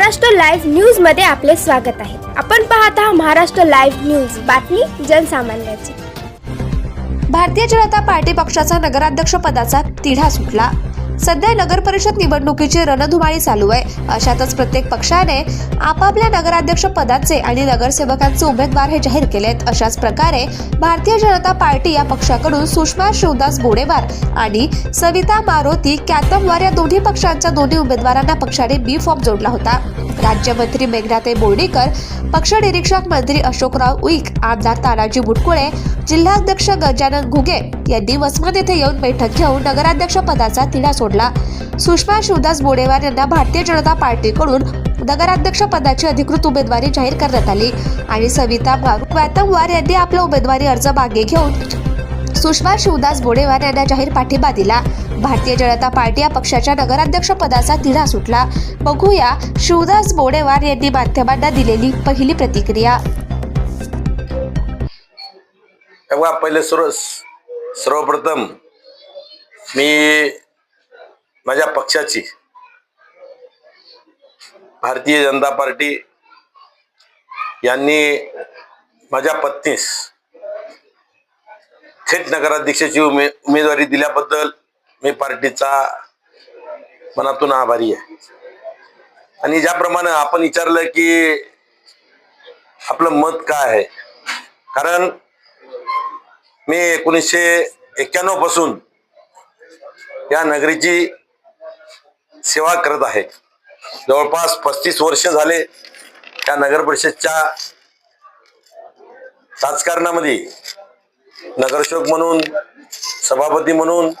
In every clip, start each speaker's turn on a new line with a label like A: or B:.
A: Maharashtra live न्यूजमध्ये आपले स्वागत आहे. आपण पाहत आहात महाराष्ट्र लाईव्ह न्यूज. बातमी जनसामान्याची.
B: भारतीय जनता पार्टी पक्षाचा नगराध्यक्ष पदाचा तिढा सुटला. सध्या नगर परिषद निवडणुकीची रणधुमाळी चालू आहे. अशातच प्रत्येक पक्षाने आपापल्या नगराध्यक्ष पदाचे आणि नगरसेवकांचे उमेदवार हे जाहीर केलेत. अशाच प्रकारे भारतीय जनता पार्टी या पक्षाकडून सुषमा शिवदास बोडेवार आणि सविता मारोती कॅतमवार या दोन्ही पक्षांच्या दोन्ही उमेदवारांना पक्षाने बी फॉर्म जोडला होता. राज्यमंत्री मेघनाथे बोर्डीकर पक्ष निरीक्षक मंत्री अशोकराव उईक आमदार तानाजी बुटकुळे जिल्हाध्यक्ष गजानन घुगे यांनी वसमत येथे येऊन बैठक घेऊन नगराध्यक्ष पदाचा तिढा सोडला. सुषमा शिवदास बोडेवार यांना भारतीय जनता पार्टीकडून नगराध्यक्ष पदाची अधिकृत उमेदवारी जाहीर करण्यात आली. आणि सविता वातमवार यांनी आपला उमेदवारी अर्ज मागे घेऊन सुषमा शिवदास बोडेवार यांना जाहीर पाठिंबा दिला. भारतीय जनता पार्टी या पक्षाच्या नगराध्यक्ष पदाचा तिढा सुटला. बघूया शिवदास बोडेवार यांनी माध्यमांना दिलेली पहिली प्रतिक्रिया.
C: पहिले सर्व सर्वप्रथम मी माझ्या पक्षाची. भारतीय जनता पार्टी यांनी माझ्या पत्नीस थेट नगराध्यक्षाची उमे उमेदवारी दिल्याबद्दल मी पार्टीचा मनातून आभारी आहे. आणि ज्याप्रमाणे आपण विचारलं की आपलं मत काय आहे? कारण मी एकोणीसशे एक्क्याण्णवपासून या नगरीची सेवा करत आहे. जवळपास पस्तीस वर्ष झाले या नगर परिषदच्या राजकारणामध्ये. नगरसेवक म्हणून सभापती म्हणून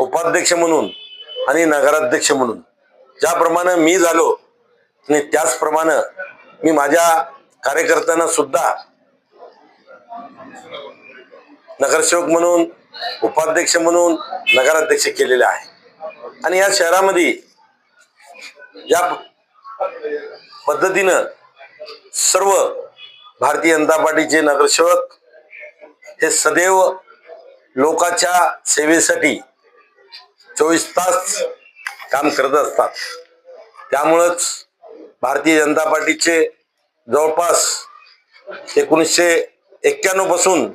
C: उपाध्यक्ष म्हणून आणि नगराध्यक्ष म्हणून. ज्याप्रमाणे मी झालो आणि त्याचप्रमाणे मी माझ्या कार्यकर्त्यांना सुद्धा नगरसेवक म्हणून उपाध्यक्ष म्हणून नगराध्यक्ष केलेले आहे. आणि या शहरामध्ये या पद्धतीनं सर्व भारतीय जनता पार्टीचे नगरसेवक हे सदैव लोकांच्या सेवेसाठी चोवीस तास काम करत असतात. त्यामुळंच भारतीय जनता पार्टीचे जवळपास एकोणीसशे एक्क्याण्णवपासून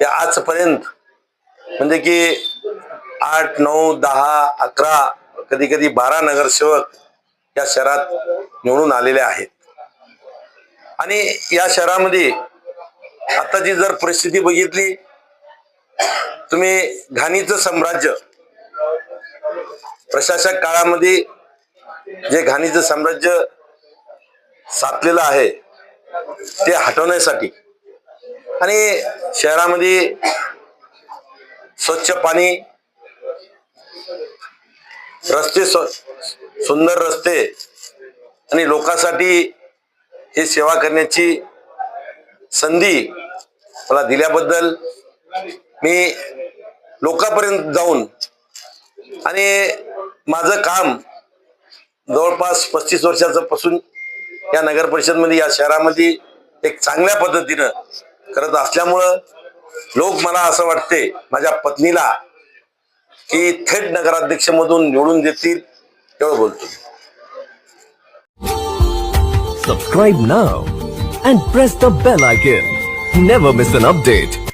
C: ते आजपर्यंत म्हणजे की आठ नऊ दहा अकरा कधी कधी बारा नगरसेवक या शहरात निवडून आलेले आहेत. आणि या शहरामध्ये आताची जर परिस्थिती बघितली तुम्ही घाणीचं साम्राज्य प्रशासक काळामध्ये जे घाणीचं साम्राज्य साधलेलं आहे ते हटवण्यासाठी आणि शहरामध्ये स्वच्छ पाणी रस्ते सुंदर रस्ते आणि लोकांसाठी हे सेवा करण्याची संधी मला दिल्याबद्दल मी लोकांपर्यंत जाऊन आणि माझं काम जवळपास पस्तीस वर्षाचं पासून या नगर परिषदमध्ये या शहरामध्ये एक चांगल्या पद्धतीनं करत असल्यामुळं लोक मला असं वाटते माझ्या पत्नीला की थेट नगराध्यक्ष मधून निवडून देतील एवढं बोलतो.
D: सबस्क्राईब ना and press the bell icon never miss an update